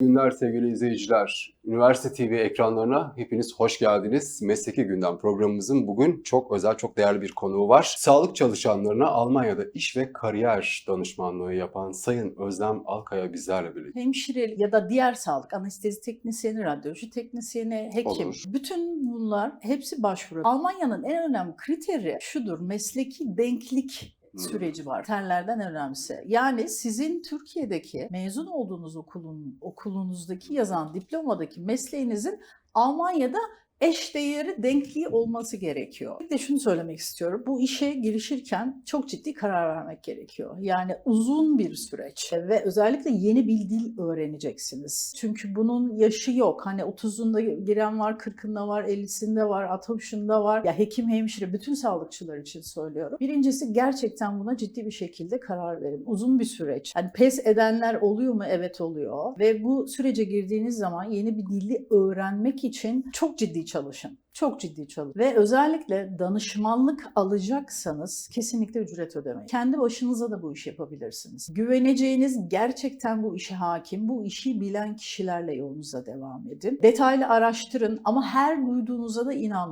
günler sevgili izleyiciler. Üniversite TV ekranlarına hepiniz hoş geldiniz. Mesleki Gündem programımızın bugün çok özel, çok değerli bir konuğu var. Sağlık çalışanlarına Almanya'da iş ve kariyer danışmanlığı yapan Sayın Özlem Alkaya bizlerle birlikte. hemşire ya da diğer sağlık, anestezi teknisyeni, radyoloji teknisyeni, hekim. Olur. Bütün bunlar hepsi başvuru. Almanya'nın en önemli kriteri şudur, mesleki denklik. Süreci var. Terlerden en önemlisi. Yani sizin Türkiye'deki mezun olduğunuz okulun okulunuzdaki yazan diplomadaki mesleğinizin Almanya'da eş değeri denkliği olması gerekiyor. Bir de şunu söylemek istiyorum. Bu işe girişirken çok ciddi karar vermek gerekiyor. Yani uzun bir süreç ve özellikle yeni bir dil öğreneceksiniz. Çünkü bunun yaşı yok. Hani 30'unda giren var, 40'ında var, 50'sinde var, 60'ında var. Ya hekim, hemşire bütün sağlıkçılar için söylüyorum. Birincisi gerçekten buna ciddi bir şekilde karar verin. Uzun bir süreç. Hani pes edenler oluyor mu? Evet oluyor. Ve bu sürece girdiğiniz zaman yeni bir dili öğrenmek için çok ciddi çalışın. Çok ciddi çalışın. Ve özellikle danışmanlık alacaksanız kesinlikle ücret ödemeyin. Kendi başınıza da bu işi yapabilirsiniz. Güveneceğiniz gerçekten bu işe hakim, bu işi bilen kişilerle yolunuza devam edin. Detaylı araştırın ama her duyduğunuza da inanmayın.